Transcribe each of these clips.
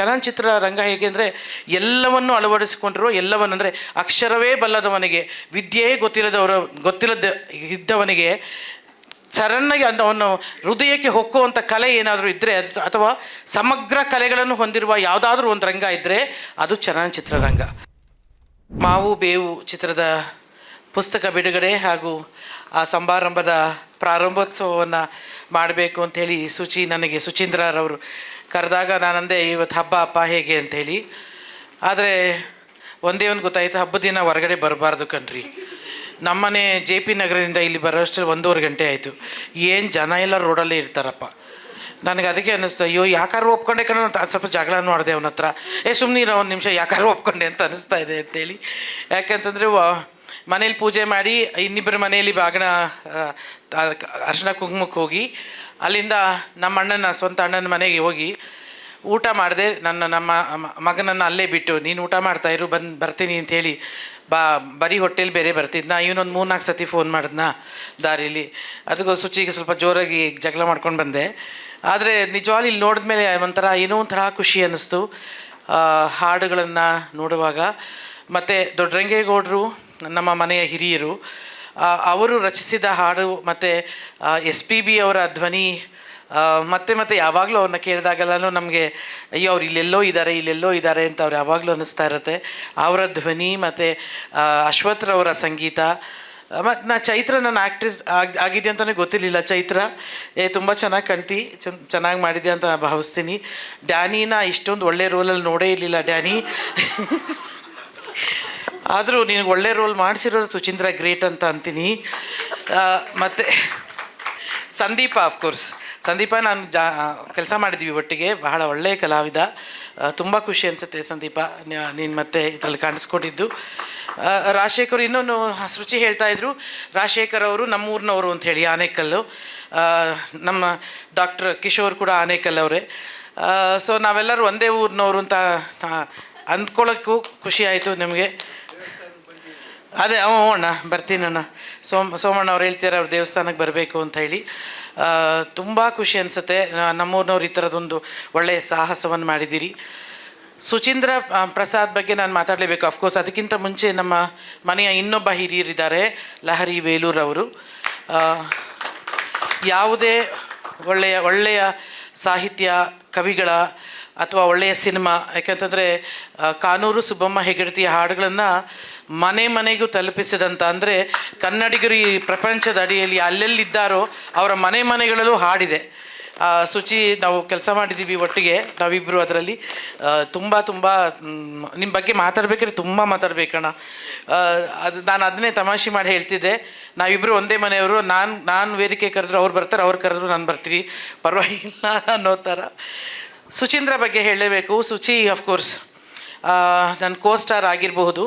ಚಲನಚಿತ್ರ ರಂಗ ಹೇಗೆ ಅಂದರೆ ಎಲ್ಲವನ್ನು ಅಳವಡಿಸಿಕೊಂಡಿರೋ ಎಲ್ಲವನ್ನು ಅಂದರೆ ಅಕ್ಷರವೇ ಬಲ್ಲದವನಿಗೆ, ವಿದ್ಯೆಯೇ ಗೊತ್ತಿಲ್ಲದವರ, ಗೊತ್ತಿಲ್ಲದ ಇದ್ದವನಿಗೆ ಸಡನ್ನಾಗಿ ಅಂತ ಅವನು ಹೃದಯಕ್ಕೆ ಹೊಕ್ಕುವಂಥ ಕಲೆ ಏನಾದರೂ ಇದ್ದರೆ ಅದು ಅಥವಾ ಸಮಗ್ರ ಕಲೆಗಳನ್ನು ಹೊಂದಿರುವ ಯಾವುದಾದ್ರೂ ಒಂದು ರಂಗ ಇದ್ದರೆ ಅದು ಚಲನಚಿತ್ರ ರಂಗ. ಮಾವು ಬೇವು ಚಿತ್ರದ ಪುಸ್ತಕ ಬಿಡುಗಡೆ ಹಾಗೂ ಆ ಸಮಾರಂಭದ ಪ್ರಾರಂಭೋತ್ಸವವನ್ನು ಮಾಡಬೇಕು ಅಂಥೇಳಿ ಸುಚಿ ನನಗೆ ಸುಚೀಂದ್ರರವರು ಕರೆದಾಗ ನಾನಂದೆ, ಇವತ್ತು ಹಬ್ಬ ಅಪ್ಪ ಹೇಗೆ? ಅಂಥೇಳಿ ಆದರೆ ಒಂದೇ ಒಂದು ಗೊತ್ತಾಯಿತು ಹಬ್ಬದ ದಿನ ಹೊರಗಡೆ ಬರಬಾರ್ದು ಕಣ್ರಿ. ನಮ್ಮನೆ ಜೆ ಪಿ ನಗರದಿಂದ ಇಲ್ಲಿ ಬರೋಷ್ಟು ಒಂದೂವರೆ ಗಂಟೆ ಆಯಿತು. ಏನು ಜನ ಎಲ್ಲ ರೋಡಲ್ಲೇ ಇರ್ತಾರಪ್ಪ. ನನಗೆ ಅದಕ್ಕೆ ಅನ್ನಿಸ್ತು, ಅಯ್ಯೋ ಯಾಕಾರು ಒಪ್ಕೊಂಡೆ ಕಣ ಸ್ವಲ್ಪ ಜಗಳ ಮಾಡಿದೆ ಅವನ ಹತ್ರ. ಏ ಸುಮ್ಮನೆ ಒಂದು ನಿಮಿಷ ಯಾಕಾರು ಒಪ್ಕೊಂಡೆ ಅಂತ ಅನ್ನಿಸ್ತಾ ಇದೆ ಅಂತೇಳಿ. ಯಾಕಂತಂದರೆ ಮನೇಲಿ ಪೂಜೆ ಮಾಡಿ, ಇನ್ನಿಬ್ಬರ ಮನೆಯಲ್ಲಿ ಬಾಗಣ ಅರ್ಶಿನ ಕುಂಕುಮಕ್ಕೆ ಹೋಗಿ ಅಲ್ಲಿಂದ ನಮ್ಮ ಅಣ್ಣನ ಸ್ವಂತ ಅಣ್ಣನ ಮನೆಗೆ ಹೋಗಿ ಊಟ ಮಾಡಿದೆ, ನನ್ನ ನಮ್ಮ ಮಗನನ್ನು ಅಲ್ಲೇ ಬಿಟ್ಟು, ನೀನು ಊಟ ಮಾಡ್ತಾ ಇರು, ಬಂದು ಬರ್ತೀನಿ ಅಂತೇಳಿ ಬಾ, ಬರೀ ಹೊಟ್ಟೆಲಿ ಬೇರೆ ಬರ್ತಿದ್ನ. ಇವನೊಂದು ಮೂರ್ನಾಲ್ಕು ಸತಿ ಫೋನ್ ಮಾಡಿದ್ನ ದಾರಿಲಿ. ಅದಕ್ಕೂ ಸುಚಿಗೆ ಸ್ವಲ್ಪ ಜೋರಾಗಿ ಜಗಳ ಮಾಡ್ಕೊಂಡು ಬಂದೆ. ಆದರೆ ನಿಜವಾಗಿ ಇಲ್ಲಿ ನೋಡಿದ್ಮೇಲೆ ಒಂಥರ ಏನೋ ಒಂಥರ ಖುಷಿ ಅನ್ನಿಸ್ತು. ಹಾಡುಗಳನ್ನು ನೋಡುವಾಗ. ಮತ್ತು ದೊಡ್ಡರಂಗೇಗೌಡರು, ನಮ್ಮ ಮನೆಯ ಹಿರಿಯರು ಅವರು ರಚಿಸಿದ ಹಾಡು ಮತ್ತು ಎಸ್ ಪಿ ಬಿ ಅವರ ಧ್ವನಿ ಮತ್ತೆ ಮತ್ತೆ ಯಾವಾಗಲೂ ಅವ್ರನ್ನ ಕೇಳಿದಾಗೆಲ್ಲೂ ನಮಗೆ, ಅಯ್ಯೋ ಅವ್ರು ಇಲ್ಲೆಲ್ಲೋ ಇದ್ದಾರೆ ಇಲ್ಲೆಲ್ಲೋ ಇದ್ದಾರೆ ಅಂತ ಅವ್ರು ಯಾವಾಗಲೂ ಅನ್ನಿಸ್ತಾ ಇರುತ್ತೆ. ಅವರ ಧ್ವನಿ ಮತ್ತು ಅಶ್ವಥ್ರವರ ಸಂಗೀತ ಮತ್ತು ನಾ ಚೈತ್ರ ನನ್ನ ಆ್ಯಕ್ಟ್ರೆಸ್ ಆಗಿ ಆಗಿದೆ ಅಂತಲೇ ಗೊತ್ತಿರಲಿಲ್ಲ. ಚೈತ್ರ, ಏ, ತುಂಬ ಚೆನ್ನಾಗಿ ಕಾಣ್ತಿ ಚೆನ್ನ ಚೆನ್ನಾಗಿ ಮಾಡಿದೆ ಅಂತ ಭಾವಿಸ್ತೀನಿ. ಡ್ಯಾನಿನ ಇಷ್ಟೊಂದು ಒಳ್ಳೆ ರೋಲಲ್ಲಿ ನೋಡೇ ಇರಲಿಲ್ಲ. ಡ್ಯಾನಿ ಆದರೂ ನಿನಗೆ ಒಳ್ಳೆ ರೋಲ್ ಮಾಡಿಸಿರೋದು ಸುಚೀಂದ್ರ ಗ್ರೇಟ್ ಅಂತ ಅಂತೀನಿ. ಮತ್ತು ಸಂದೀಪ ಆಫ್ಕೋರ್ಸ್ ಸಂದೀಪ, ನಾನು ಜಾ ಕೆಲಸ ಮಾಡಿದ್ದೀವಿ ಒಟ್ಟಿಗೆ. ಬಹಳ ಒಳ್ಳೆಯ ಕಲಾವಿದ. ತುಂಬ ಖುಷಿ ಅನಿಸುತ್ತೆ ಸಂದೀಪ ನೀನು ಮತ್ತೆ ಇದರಲ್ಲಿ ಕಾಣಿಸ್ಕೊಂಡಿದ್ದು. ರಾಜಶೇಖರ್ ಇನ್ನೊಂದು ಶುಚಿ ಹೇಳ್ತಾ ಇದ್ರು. ರಾಜಶೇಖರ್ ಅವರು ನಮ್ಮೂರಿನವರು ಅಂತ ಹೇಳಿ, ಆನೇಕಲ್ಲು. ನಮ್ಮ ಡಾಕ್ಟರ್ ಕಿಶೋರ್ ಕೂಡ ಆನೇಕಲ್ ಅವರೇ. ಸೊ ನಾವೆಲ್ಲರೂ ಒಂದೇ ಊರಿನವರು ಅಂತ ಅಂದ್ಕೊಳ್ಳೋಕ್ಕೂ ಖುಷಿ ಆಯಿತು ನಿಮಗೆ. ಅದೇ ಹ್ಞೂ ಅಣ್ಣ, ಬರ್ತೀನಿ ಅಣ್ಣ. ಸೋಮ್, ಸೋಮಣ್ಣ ಅವ್ರು ಹೇಳ್ತಾರೆ ಅವ್ರ ದೇವಸ್ಥಾನಕ್ಕೆ ಬರಬೇಕು ಅಂತ ಹೇಳಿ. ತುಂಬ ಖುಷಿ ಅನಿಸುತ್ತೆ. ನಮ್ಮೂರಿನವ್ರು ಈ ಥರದೊಂದು ಒಳ್ಳೆಯ ಸಾಹಸವನ್ನು ಮಾಡಿದ್ದೀರಿ. ಸುಚೀಂದ್ರ ಪ್ರಸಾದ್ ಬಗ್ಗೆ ನಾನು ಮಾತಾಡಲೇಬೇಕು. ಅಫ್ಕೋರ್ಸ್ ಅದಕ್ಕಿಂತ ಮುಂಚೆ ನಮ್ಮ ಮನೆಯ ಇನ್ನೊಬ್ಬ ಹಿರಿಯರಿದ್ದಾರೆ, ಲಹರಿ ಬೇಲೂರವರು ಯಾವುದೇ ಒಳ್ಳೆಯ ಒಳ್ಳೆಯ ಸಾಹಿತ್ಯ, ಕವಿಗಳ ಅಥವಾ ಒಳ್ಳೆಯ ಸಿನಿಮಾ, ಯಾಕಂತಂದರೆ ಕಾನೂರು ಸುಬ್ಬಮ್ಮ ಹೆಗಡತಿಯ ಹಾಡುಗಳನ್ನು ಮನೆ ಮನೆಗೂ ತಲುಪಿಸಿದಂಥ ಅಂದರೆ ಕನ್ನಡಿಗರು ಈ ಪ್ರಪಂಚದ ಅಡಿಯಲ್ಲಿ ಅಲ್ಲೆಲ್ಲಿದ್ದಾರೋ ಅವರ ಮನೆ ಮನೆಗಳಲ್ಲೂ ಹಾಡಿದೆ. ಶುಚಿ ನಾವು ಕೆಲಸ ಮಾಡಿದ್ದೀವಿ ಒಟ್ಟಿಗೆ ನಾವಿಬ್ಬರು ಅದರಲ್ಲಿ. ತುಂಬ ತುಂಬ ನಿಮ್ಮ ಬಗ್ಗೆ ಮಾತಾಡ್ಬೇಕಾದ್ರೆ ತುಂಬ ಮಾತಾಡ್ಬೇಕಣ್ಣ ಅದು, ನಾನು ಅದನ್ನೇ ತಮಾಷೆ ಮಾಡಿ ಹೇಳ್ತಿದ್ದೆ. ನಾವಿಬ್ಬರು ಒಂದೇ ಮನೆಯವರು, ನಾನು ನಾನು ವೇದಿಕೆ ಕರೆದ್ರು ಅವ್ರು ಬರ್ತಾರೆ, ಅವ್ರು ಕರೆದ್ರು ನಾನು ಬರ್ತೀನಿ. ಪರವಾಗಿಲ್ಲ ಅನ್ನೋ ಥರ. ಸುಚೀಂದ್ರ ಬಗ್ಗೆ ಹೇಳಲೇಬೇಕು ಸುಚಿ ಅಫ್ಕೋರ್ಸ್ ನನ್ನ ಕೋ ಸ್ಟಾರ್ ಆಗಿರಬಹುದು.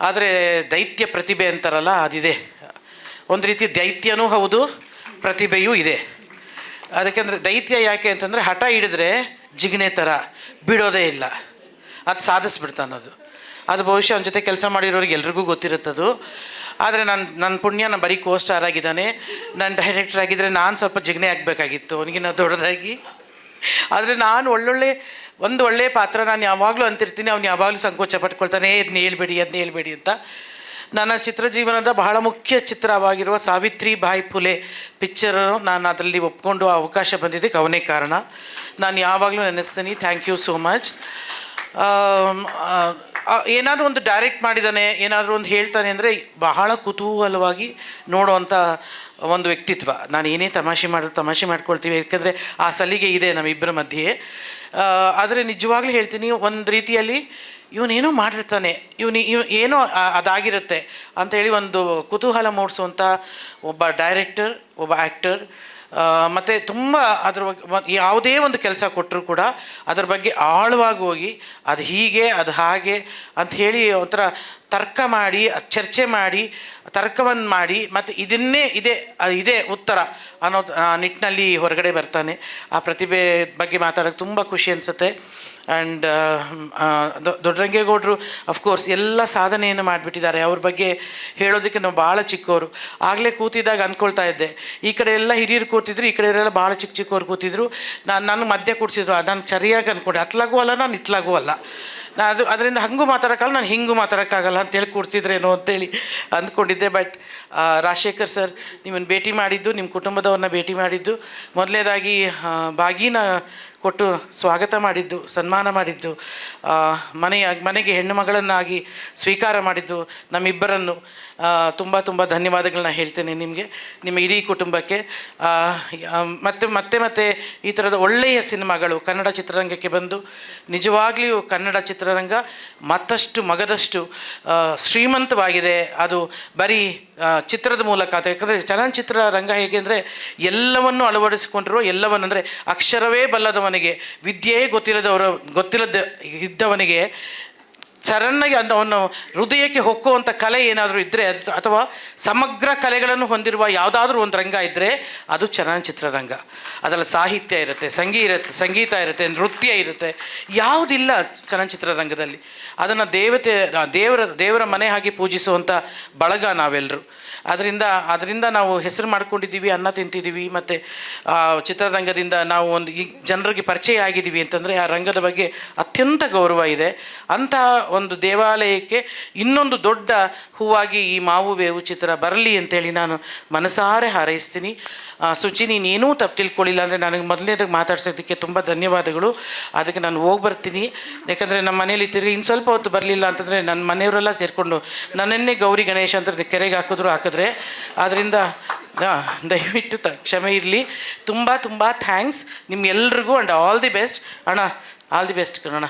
ಆದರೆ ದೈತ್ಯ ಪ್ರತಿಭೆ ಅಂತಾರಲ್ಲ, ಅದಿದೆ. ಒಂದು ರೀತಿ ದೈತ್ಯನೂ ಹೌದು, ಪ್ರತಿಭೆಯೂ ಇದೆ. ಅದಕ್ಕೆಂದರೆ ದೈತ್ಯ ಯಾಕೆ ಅಂತಂದರೆ ಹಠ ಹಿಡಿದ್ರೆ ಜಿಗಣೆ ಥರ ಬಿಡೋದೇ ಇಲ್ಲ. ಅದು ಸಾಧಿಸ್ಬಿಡ್ತಾನೆ ಅದು. ಅದು ಬಹುಶಃ ಅವನ ಜೊತೆ ಕೆಲಸ ಮಾಡಿರೋರಿಗೆ ಎಲ್ರಿಗೂ ಗೊತ್ತಿರುತ್ತದು. ಆದರೆ ನನ್ನ ನನ್ನ ಪುಣ್ಯ, ನಾನು ಬರೀ ಕೋ ಸ್ಟಾರ್ ಆಗಿದ್ದಾನೆ. ನಾನು ಡೈರೆಕ್ಟರ್ ಆಗಿದ್ದರೆ ನಾನು ಸ್ವಲ್ಪ ಜಿಗಣೆ ಆಗಬೇಕಾಗಿತ್ತು. ಅವನಿಗಿನ್ನ ದೊಡ್ಡದಾಗಿ. ಆದರೆ ನಾನು ಒಳ್ಳೊಳ್ಳೆ, ಒಂದು ಒಳ್ಳೆಯ ಪಾತ್ರ ನಾನು ಯಾವಾಗಲೂ ಅಂತಿರ್ತೀನಿ, ಅವ್ನು ಯಾವಾಗಲೂ ಸಂಕೋಚ ಪಟ್ಕೊಳ್ತಾನೆ ಇದನ್ನ ಹೇಳ್ಬೇಡಿ ಅದನ್ನ ಹೇಳ್ಬೇಡಿ ಅಂತ. ನನ್ನ ಚಿತ್ರ ಜೀವನದ ಬಹಳ ಮುಖ್ಯ ಚಿತ್ರವಾಗಿರುವ ಸಾವಿತ್ರಿ ಬಾಯ್ ಪುಲೆ ಪಿಕ್ಚರನ್ನು ನಾನು ಅದರಲ್ಲಿ ಒಪ್ಕೊಂಡು ಅವಕಾಶ ಬಂದಿದ್ದಕ್ಕೆ ಅವನೇ ಕಾರಣ. ನಾನು ಯಾವಾಗಲೂ ನೆನೆಸ್ತೀನಿ. ಥ್ಯಾಂಕ್ ಯು ಸೋ ಮಚ್ ಏನಾದರೂ ಒಂದು ಡೈರೆಕ್ಟ್ ಮಾಡಿದ್ದಾನೆ ಏನಾದರೂ ಒಂದು ಹೇಳ್ತಾನೆ ಅಂದರೆ ಬಹಳ ಕುತೂಹಲವಾಗಿ ನೋಡುವಂಥ ಒಂದು ವ್ಯಕ್ತಿತ್ವ. ನಾನು ಏನೇ ತಮಾಷೆ ಮಾಡಿದ್ರೆ ತಮಾಷೆ ಮಾಡ್ಕೊಳ್ತೀವಿ. ಯಾಕಂದರೆ ಆ ಸಲಿಗೆ ಇದೆ ನಮ್ಮಿಬ್ಬರ ಮಧ್ಯೆ. ಆದರೆ ನಿಜವಾಗ್ಲೂ ಹೇಳ್ತೀನಿ, ಒಂದು ರೀತಿಯಲ್ಲಿ ಇವನೇನೋ ಮಾಡಿರ್ತಾನೆ. ಇವನು, ಇವ್ ಏನೋ ಅದಾಗಿರುತ್ತೆ ಅದಾಗಿರುತ್ತೆ ಹೇಳಿ ಒಂದು ಕುತೂಹಲ ಮೂಡಿಸುವಂಥ ಒಬ್ಬ ಡೈರೆಕ್ಟರ್ ಒಬ್ಬ ಆ್ಯಕ್ಟರ್ ಮತ್ತು ತುಂಬ ಅದ್ರ ಬಗ್ಗೆ ಯಾವುದೇ ಒಂದು ಕೆಲಸ ಕೊಟ್ಟರು ಕೂಡ ಅದ್ರ ಬಗ್ಗೆ ಆಳವಾಗಿ ಹೋಗಿ ಅದು ಹೀಗೆ ಅದು ಹಾಗೆ ಅಂತ ಹೇಳಿ ಒಂಥರ ತರ್ಕ ಮಾಡಿ, ಚರ್ಚೆ ಮಾಡಿ ತರ್ಕವನ್ನು ಮಾಡಿ, ಮತ್ತು ಇದನ್ನೇ ಇದೆ ಇದೇ ಉತ್ತರ ಅನ್ನೋ ನಿಟ್ಟಿನಲ್ಲಿ ಹೊರಗಡೆ ಬರ್ತಾನೆ. ಆ ಪ್ರತಿಭೆ ಬಗ್ಗೆ ಮಾತಾಡೋಕ್ಕೆ ತುಂಬ ಖುಷಿ ಅನಿಸುತ್ತೆ. ಆ್ಯಂಡ್ ದೊಡ್ಡರಂಗೇಗೌಡರು ಅಫ್ಕೋರ್ಸ್ ಎಲ್ಲ ಸಾಧನೆಯನ್ನು ಮಾಡಿಬಿಟ್ಟಿದ್ದಾರೆ. ಅವ್ರ ಬಗ್ಗೆ ಹೇಳೋದಕ್ಕೆ ನಾವು ಭಾಳ ಚಿಕ್ಕವರು ಆಗಲೇ ಕೂತಿದ್ದಾಗ ಅಂದ್ಕೊಳ್ತಾ ಇದ್ದೆ. ಈ ಕಡೆ ಎಲ್ಲ ಹಿರಿಯರು ಕೂತಿದ್ರು, ಈ ಕಡೆ ಎಲ್ಲ ಭಾಳ ಚಿಕ್ಕ ಚಿಕ್ಕವ್ರು ಕೂತಿದ್ರು. ನಾನು ನನಗೆ ಮಧ್ಯೆ ಕೂಡಿಸಿದ್ರು ನಾನು ಸರಿಯಾಗಿ ಅಂದ್ಕೊಂಡೆ ಅತ್ಲಾಗೂ ಅಲ್ಲ, ನಾನು ಇತ್ಲಾಗೂ ಅಲ್ಲ. ನಾ ಅದು ಅದರಿಂದ ಹಂಗೂ ಮಾತಾಡೋಕ್ಕಲ್ಲ ನಾನು ಹಿಂಗೂ ಮಾತಾಡೋಕ್ಕಾಗಲ್ಲ ಅಂತೇಳಿ ಕೂಡಿಸಿದ್ರೇನೋ ಅಂತೇಳಿ ಅಂದ್ಕೊಂಡಿದ್ದೆ. ಬಟ್ ರಾಜಶೇಖರ್ ಸರ್ ನಿಮ್ಮನ್ನು ಭೇಟಿ ಮಾಡಿದ್ದು, ನಿಮ್ಮ ಕುಟುಂಬದವ್ರನ್ನ ಭೇಟಿ ಮಾಡಿದ್ದು. ಮೊದಲನೇದಾಗಿ ಬಾಗಿನ ಕೊಟ್ಟು ಸ್ವಾಗತ ಮಾಡಿದ್ದು, ಸನ್ಮಾನ ಮಾಡಿದ್ದು ಮನೆಯ ಮನೆಗೆ ಹೆಣ್ಣು ಮಗಳನ್ನಾಗಿ ಸ್ವೀಕಾರ ಮಾಡಿದ್ದು ನಮ್ಮಿಬ್ಬರನ್ನು ತುಂಬ ತುಂಬ ಧನ್ಯವಾದಗಳನ್ನ ಹೇಳ್ತೇನೆ ನಿಮಗೆ, ನಿಮ್ಮ ಇಡೀ ಕುಟುಂಬಕ್ಕೆ. ಮತ್ತೆ ಮತ್ತೆ ಮತ್ತೆ ಈ ಥರದ ಒಳ್ಳೆಯ ಸಿನಿಮಾಗಳು ಕನ್ನಡ ಚಿತ್ರರಂಗಕ್ಕೆ ಬಂದು, ನಿಜವಾಗಲಿಯೂ ಕನ್ನಡ ಚಿತ್ರರಂಗ ಮತ್ತಷ್ಟು ಮಗದಷ್ಟು ಶ್ರೀಮಂತವಾಗಿದೆ. ಅದು ಬರೀ ಚಿತ್ರದ ಮೂಲಕ ಅಂತ. ಯಾಕಂದರೆ ಚಲನಚಿತ್ರ ರಂಗ ಹೇಗೆ ಅಂದರೆ ಎಲ್ಲವನ್ನು ಅಳವಡಿಸಿಕೊಂಡಿರೋ ಎಲ್ಲವನ್ನು ಅಂದರೆ ಅಕ್ಷರವೇ ಬಲ್ಲದವನಿಗೆ, ವಿದ್ಯೆಯೇ ಗೊತ್ತಿಲ್ಲದವರ, ಗೊತ್ತಿಲ್ಲದ ಇದ್ದವನಿಗೆ ಸಡನ್ನಾಗಿ ಅಂತ ಅವನು ಹೃದಯಕ್ಕೆ ಹೊಕ್ಕುವಂಥ ಕಲೆ ಏನಾದರೂ ಇದ್ದರೆ ಅದು ಅಥವಾ ಸಮಗ್ರ ಕಲೆಗಳನ್ನು ಹೊಂದಿರುವ ಯಾವುದಾದ್ರೂ ಒಂದು ರಂಗ ಇದ್ದರೆ ಅದು ಚಲನಚಿತ್ರ ರಂಗ. ಅದರಲ್ಲಿ ಸಾಹಿತ್ಯ ಇರುತ್ತೆ, ಸಂಗೀ ಇರುತ್ತೆ, ಸಂಗೀತ ಇರುತ್ತೆ, ನೃತ್ಯ ಇರುತ್ತೆ. ಯಾವುದಿಲ್ಲ ಚಲನಚಿತ್ರ ರಂಗದಲ್ಲಿ. ಅದನ್ನು ದೇವತೆ, ದೇವರ ದೇವರ ಮನೆ ಹಾಗೆ ಪೂಜಿಸುವಂಥ ಬಳಗ ನಾವೆಲ್ಲರೂ ಅದರಿಂದ ಅದರಿಂದ ನಾವು ಹೆಸರು ಮಾಡ್ಕೊಂಡಿದ್ದೀವಿ, ಅನ್ನ ತಿಂತಿದ್ದೀವಿ, ಮತ್ತು ಚಿತ್ರರಂಗದಿಂದ ನಾವು ಒಂದು ಈ ಜನರಿಗೆ ಪರಿಚಯ ಆಗಿದ್ದೀವಿ ಅಂತಂದರೆ ಆ ರಂಗದ ಬಗ್ಗೆ ಅತ್ಯಂತ ಗೌರವ ಇದೆ. ಅಂತಹ ಒಂದು ದೇವಾಲಯಕ್ಕೆ ಇನ್ನೊಂದು ದೊಡ್ಡ ಹೂವಾಗಿ ಈ ಮಾವು ಬೇವು ಚಿತ್ರ ಬರಲಿ ಅಂತೇಳಿ ನಾನು ಮನಸಾರೆ ಹಾರೈಸ್ತೀನಿ. ಸುಚಿ ನೀನೇನೂ ತಪ್ಪು ತಿಳ್ಕೊಳ್ಳಿಲ್ಲ ಅಂದರೆ ನನಗೆ ಮೊದಲನೇದಾಗಿ ಮಾತಾಡ್ಸೋದಕ್ಕೆ ತುಂಬ ಧನ್ಯವಾದಗಳು. ಅದಕ್ಕೆ ನಾನು ಹೋಗಿ ಬರ್ತೀನಿ. ಯಾಕಂದರೆ ನಮ್ಮ ಮನೇಲಿ ತಿರುಗಿ ಇನ್ನು ಸ್ವಲ್ಪ ಹೊತ್ತು ಬರಲಿಲ್ಲ ಅಂತಂದರೆ ನನ್ನ ಮನೆಯವರೆಲ್ಲ ಸೇರಿಕೊಂಡು ನನ್ನನ್ನೇ ಗೌರಿ ಗಣೇಶ ಅಂತ ಕೆರೆಗೆ ಹಾಕಿದ್ರು ಹಾಕಿದ್ರೆ. ಆದ್ದರಿಂದ ದಯವಿಟ್ಟು ತ, ಕ್ಷಮೆ ಇರಲಿ. ತುಂಬ ತುಂಬ ಥ್ಯಾಂಕ್ಸ್ ನಿಮ್ಗೆಲ್ರಿಗೂ ಆ್ಯಂಡ್ ಆಲ್ ದಿ ಬೆಸ್ಟ್. ಅಣ್ಣ, ಆಲ್ ದಿ ಬೆಸ್ಟ್ ಕಣೋಣ